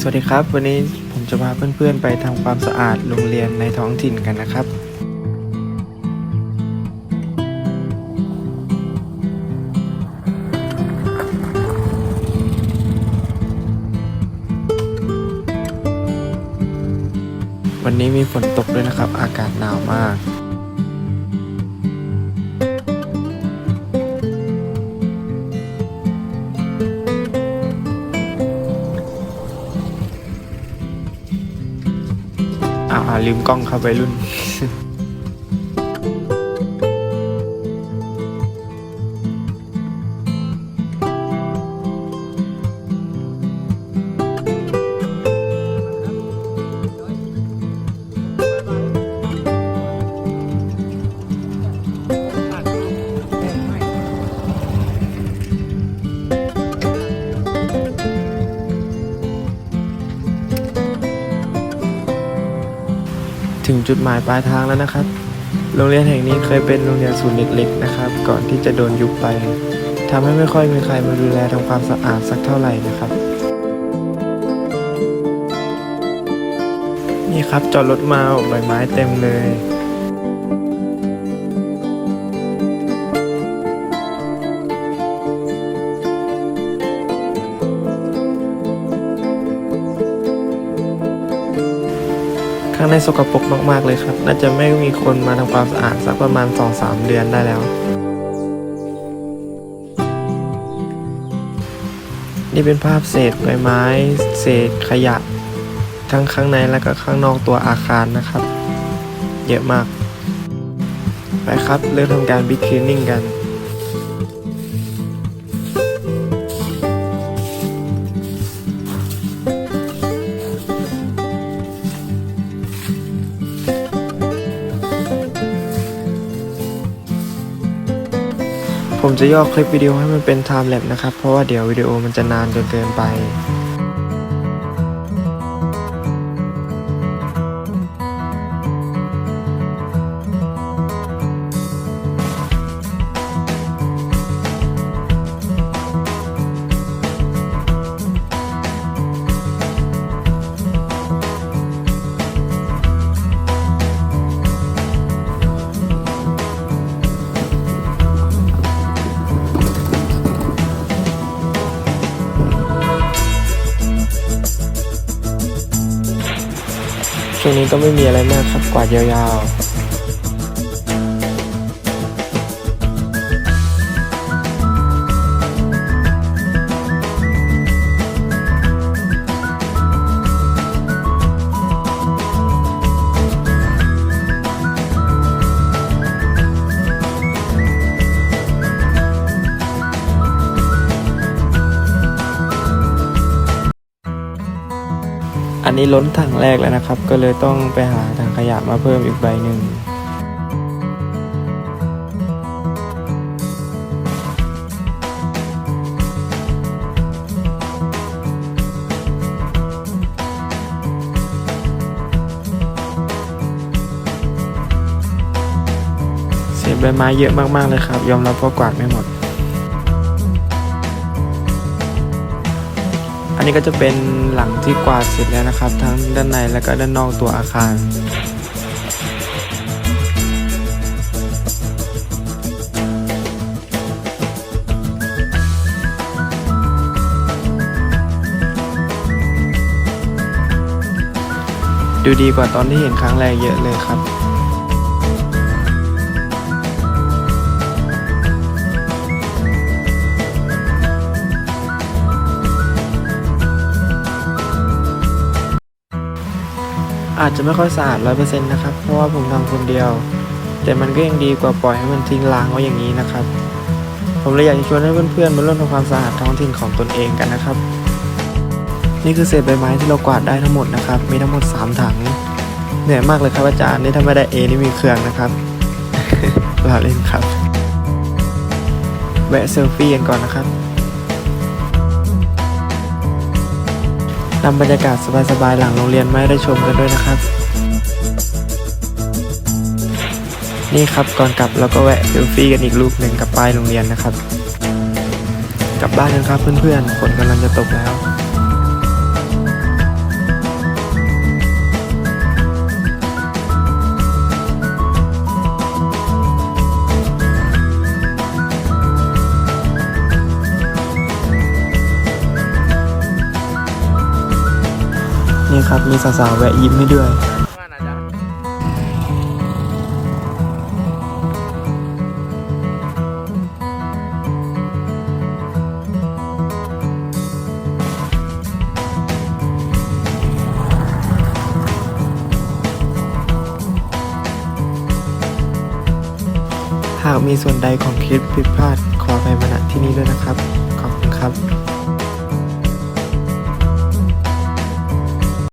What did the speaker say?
สวัสดีครับ วันนี้ผมจะพาเพื่อนๆ ไปทำความสะอาดโรงเรียนในท้องถิ่นกันนะครับ วันนี้มีฝนตกด้วยนะครับ อากาศหนาวมาก อ่าลืมกล้องครับไปรุ่น จุดหมายปลายทางแล้วนะครับ โรงเรียนแห่งนี้เคยเป็นโรงเรียนศูนย์เล็กๆนะครับ ก่อนที่จะโดนยุบไปทำให้ไม่ค่อยมีใครมาดูแลทำความสะอาดสักเท่าไหร่นะครับ นี่ครับจอดรถมาใบไม้เต็มเลย ข้างในสกปรกมากๆเลยครับ น่าจะไม่มีคนมาทำความสะอาดสักประมาณ 2-3 เดือนได้แล้ว นี่เป็นภาพเศษใบไม้ เศษขยะ ทั้งข้างในและก็ข้างนอกตัวอาคารนะครับ เยอะมาก ไปครับ เริ่มทำการบิ๊กคลีนนิ่งกัน ผมจะย่อคลิปวิดีโอให้มันเป็นไทม์แลปนะครับ เพราะว่าเดี๋ยววิดีโอมันจะนานจนเกินไป ช่วงนี้ก็ไม่มีอะไรมากครับกวาดยาวๆ อันนี้ล้นถังแรกแล้วนะครับ ก็เลยต้องไปหาถังขยะมาเพิ่มอีกใบหนึ่งเศษใบไม้เยอะมากๆเลยครับ ยอมรับว่ากวาดไม่หมด นี้ก็จะเป็นหลังที่กวาดเสร็จแล้วนะครับ ทั้งด้านในและก็ด้านนอกตัวอาคารดูดีกว่าตอนที่เห็นครั้งแรกเยอะเลยครับ อาจจะไม่ค่อยสะอาดร้อยเปอร์เซ็นต์นะครับ เพราะว่าผมทำคนเดียว แต่มันก็ยังดีกว่าปล่อยให้มันทิ้งร้างไว้อย่างนี้นะครับ ผมเลยอยากจะชวนให้เพื่อนๆมาร่วมทำความสะอาดท้องถิ่นของตนเองกันนะครับ นี่คือเศษใบไม้ที่เรากวาดได้ทั้งหมดนะครับ มีทั้งหมด 3 ถัง เหนื่อยมากเลยครับอาจารย์นี่ถ้าไม่ได้เอนี่มีเครื่องนะครับลาเล่นครับแวะเซลฟี่กันก่อนนะครับ นำบรรยากาศสบายๆหลังโรงเรียนมาให้ได้ชมกันด้วยนะครับ นี่ครับก่อนกลับเราก็แวะเซลฟี่กันอีกรูปหนึ่งกับป้ายโรงเรียนนะครับ กลับบ้านกันครับเพื่อนๆฝนกำลังจะตกแล้ว นะครับ มีสาวๆแวะยิ้มให้ด้วยหากมีส่วนใดของคลิปผิดพลาดขออภัยมาณที่นี้ด้วยนะครับ ขอบคุณครับ